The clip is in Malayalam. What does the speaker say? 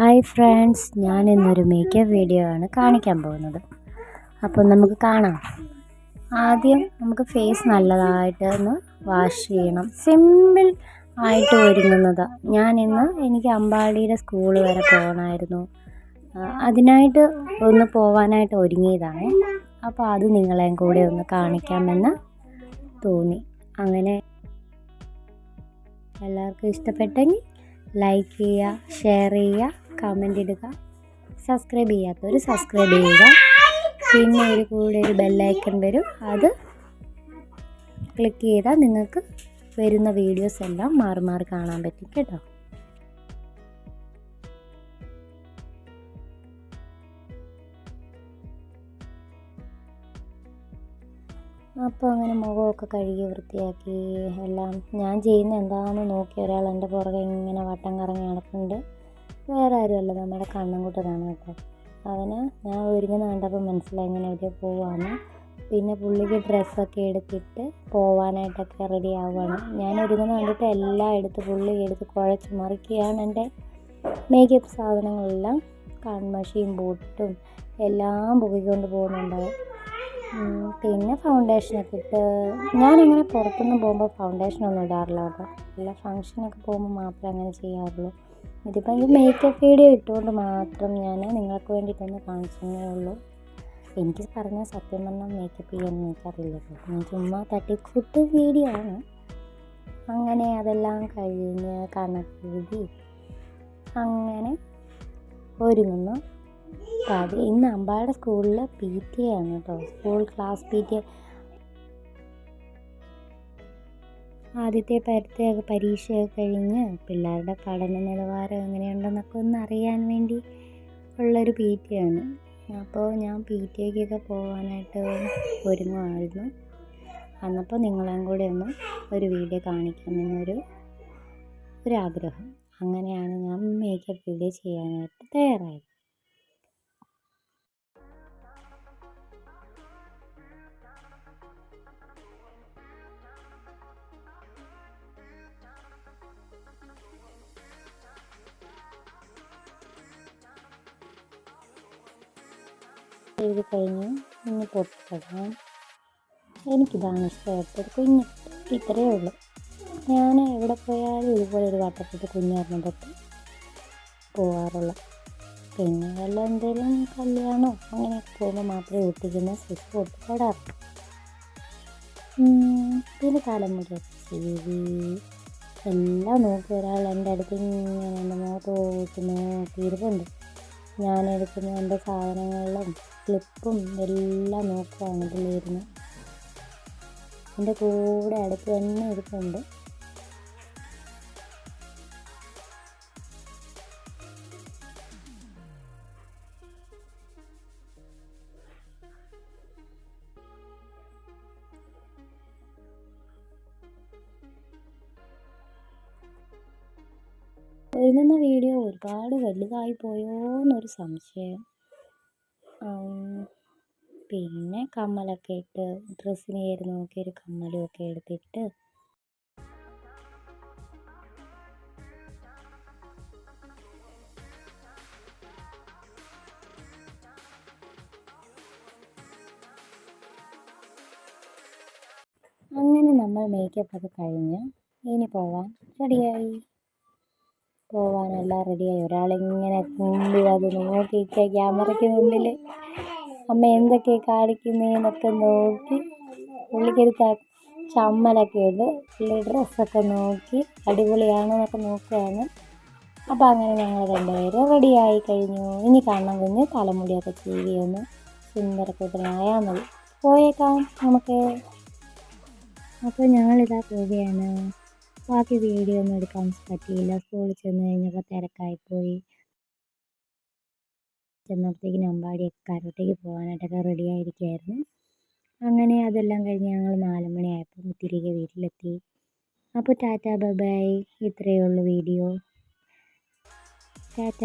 ഹായ് ഫ്രണ്ട്സ് ഞാൻ ഇന്നൊരു മേക്കപ്പ് വീഡിയോ ആണ് കാണിക്കാൻ പോകുന്നത്. അപ്പോൾ നമുക്ക് കാണാം. ആദ്യം നമുക്ക് ഫേസ് നല്ലതായിട്ട് ഒന്ന് വാഷ് ചെയ്യണം. സിമ്പിൾ ആയിട്ട് ഒരുങ്ങുന്നതാണ് ഞാൻ ഇന്ന് എനിക്ക് അമ്പാടിയുടെ സ്കൂൾ വരെ പോകണമായിരുന്നു. അതിനായിട്ട് ഒന്ന് പോവാനായിട്ട് ഒരുങ്ങിയതാണ്. അപ്പോൾ അത് നിങ്ങളെയും കൂടെ ഒന്ന് കാണിക്കാമെന്ന് തോന്നി. അങ്ങനെ എല്ലാവർക്കും ഇഷ്ടപ്പെട്ടെങ്കിൽ ലൈക്ക് ചെയ്യുക ഷെയർ ചെയ്യുക. കമന്റ് ഇടുക. സബ്സ്ക്രൈബ് ചെയ്യാത്തവർ സബ്സ്ക്രൈബ് ചെയ്യുക. പിന്നെ ഒരു കൂടെ ഒരു ബെല്ലൈക്കൺ വരും. അത് ക്ലിക്ക് ചെയ്താൽ നിങ്ങൾക്ക് വരുന്ന വീഡിയോസ് എല്ലാം മാറി മാറി കാണാൻ പറ്റും കേട്ടോ. അപ്പോൾ അങ്ങനെ മുഖമൊക്കെ കഴുകി വൃത്തിയാക്കി. എല്ലാം ഞാൻ ചെയ്യുന്ന എന്താണെന്ന് നോക്കി ഒരാൾ എന്റെ പുറകെ ഇങ്ങനെ വട്ടം കറങ്ങി നടക്കുന്നുണ്ട് വേറെ ആരുമല്ല. നമ്മുടെ കണ്ണൻകുട്ടനാണ് കേട്ടോ. അവന് ഞാൻ ഒരുങ്ങുന്ന കണ്ടപ്പോൾ മനസ്സിലായി ഇങ്ങനെ എവിടെ പോവാണ് പിന്നെ പുള്ളിക്ക് ഡ്രസ്സൊക്കെ എടുത്തിട്ട് പോവാനായിട്ടൊക്കെ റെഡി ആവുകയാണ് ഞാൻ ഒരുങ്ങുന്ന കണ്ടിട്ട് എല്ലാം എടുത്ത് പുള്ളി എടുത്ത് കുഴച്ച് മറിക്കുകയാണ് എന്റെ മേക്കപ്പ് സാധനങ്ങളെല്ലാം. കൺമഷിയും ബോട്ടും എല്ലാം പൊക്കിക്കൊണ്ട് പോകുന്നുണ്ടാവും പിന്നെ ഫൗണ്ടേഷനൊക്കെ ഇട്ട് ഞാനങ്ങനെ പുറത്തുനിന്ന് പോകുമ്പോൾ ഫൗണ്ടേഷനൊന്നും ഇടാറില്ല കേട്ടോ. എല്ലാ ഫങ്ഷനൊക്കെ പോകുമ്പോൾ മാത്രമേ അങ്ങനെ ചെയ്യാറുള്ളൂ. ഇതിപ്പോൾ എനിക്ക് മേക്കപ്പ് വീഡിയോ ഇട്ടുകൊണ്ട് മാത്രം ഞാൻ നിങ്ങൾക്ക് വേണ്ടിയിട്ടൊന്ന് കാണിച്ചതേ ഉള്ളൂ. എനിക്ക് പറഞ്ഞാൽ സത്യം പറഞ്ഞാൽ മേക്കപ്പ് ചെയ്യാൻ എനിക്കറിയില്ല ഞാൻ ചുമ്മാ തട്ടിക്കൂട്ട് വീഡിയോ ആണ്. അങ്ങനെ അതെല്ലാം കഴിഞ്ഞ് കണക്കെഴുതി അങ്ങനെ ഒരുങ്ങുന്നു. ഇന്ന് അമ്പാടെ സ്കൂളിൽ പി ടി എ ആണ് കേട്ടോ. School class P T A ആദ്യത്തെ പരത്തെ പരീക്ഷയൊക്കെ കഴിഞ്ഞ് പിള്ളേരുടെ പഠന നിലവാരം എങ്ങനെയുണ്ടെന്നൊക്കെ ഒന്ന് അറിയാൻ വേണ്ടി ഉള്ളൊരു പി ടി ആണ് അപ്പോൾ ഞാൻ പി ടി എക്കൊക്കെ പോകാനായിട്ട് ഒരുങ്ങുമായിരുന്നു അന്നപ്പോൾ നിങ്ങളെയും കൂടെ ഒന്ന് ഒരു വീഡിയോ കാണിക്കാമെന്നൊരു ഒരാഗ്രഹം. അങ്ങനെയാണ് ഞാൻ മേക്കപ്പ് വീഡിയോ ചെയ്യാനായിട്ട് തയ്യാറായത്. എഴുതി കഴിഞ്ഞ് ഇനി പൊട്ടിക്കിടാം എനിക്കിതാണ് ഇഷ്ടപ്പെട്ടത്. കുഞ്ഞ് ഇത്രയേ ഉള്ളൂ. ഞാൻ എവിടെ പോയാലും ഇതുപോലെ ഒരു വട്ടത്തിട്ട് കുഞ്ഞായിരുന്നു തൊട്ട് പോവാറുള്ള. പിന്നെ വല്ല എന്തെങ്കിലും കല്യാണമോ അങ്ങനെയൊക്കെ പോകുമ്പോൾ മാത്രമേ ഒട്ടിക്കുന്ന സ്വിച്ച് പൊട്ടിക്കിടാറുള്ളൂ ഉം, പിന്നെ തലമുടിയൊക്കെ ചെവി എല്ലാം നോക്കി ഒരാൾ എന്റെ അടുത്ത് ഇങ്ങനെ എന്റെ മുഖത്ത് നോക്കി നോക്കിയിരിപ്പുണ്ട് ഞാൻ എടുക്കുന്ന എന്റെ സാധനങ്ങളിലും ക്ലിപ്പും എല്ലാം നോക്കുവാണ് ഇതിലിരുന്ന് എന്റെ കൂടെ അടുത്ത് തന്നെ ഇരിപ്പുണ്ട്. ഒരുങ്ങുന്ന വീഡിയോ ഒരുപാട് വലുതായി പോയോ എന്നൊരു സംശയം. പിന്നെ കമ്മലൊക്കെ ഇട്ട് ഡ്രസ്സിന് കയറി നോക്കി ഒരു കമ്മലും ഒക്കെ എടുത്തിട്ട് അങ്ങനെ നമ്മൾ മേക്കപ്പ് ഒക്കെ കഴിഞ്ഞ് ഇനി പോവാൻ റെഡിയായി പോവാനെല്ലാം റെഡിയായി ഒരാളിങ്ങനെ മുമ്പിൽ അത് നോക്കിയിട്ട് ക്യാമറയ്ക്ക് മുമ്പിൽ അമ്മ എന്തൊക്കെ കാണിക്കുന്നതെന്നൊക്കെ നോക്കി. പുള്ളിക്കൊരു ചമ്മലൊക്കെ ഉണ്ട്. പുള്ളി ഡ്രസ്സൊക്കെ നോക്കി. അടിപൊളിയാണോ എന്നൊക്കെ നോക്കുകയാണ്. അപ്പോൾ അങ്ങനെ ഞങ്ങൾ രണ്ടുപേരും റെഡിയായി കഴിഞ്ഞു. ഇനി കാണാൻ കുഞ്ഞ് തലമുടിയൊക്കെ ചീവി ഒന്ന് സുന്ദരക്കൂട്ടനായാൽ മതി പോയേക്കാം നമുക്ക്. അപ്പോൾ ഞങ്ങളിതാ പോവുകയാണ്. ബാക്കി വീഡിയോ ഒന്നും എടുക്കാൻ പറ്റിയില്ല. സ്കൂളിൽ ചെന്ന് കഴിഞ്ഞപ്പോൾ തിരക്കായിപ്പോയി. ചെന്നപ്പോഴത്തേക്ക് അമ്പാടിയൊക്കെ കരോട്ടയ്ക്ക് പോകാനായിട്ടൊക്കെ റെഡി ആയിരിക്കുമായിരുന്നു അങ്ങനെ അതെല്ലാം കഴിഞ്ഞ് ഞങ്ങൾ നാല് മണിയായപ്പോൾ തിരികെ വീട്ടിലെത്തി. അപ്പോൾ ടാറ്റ ബൈ ബൈ. ഇത്രയേ ഉള്ളൂ വീഡിയോ. ടാറ്റ.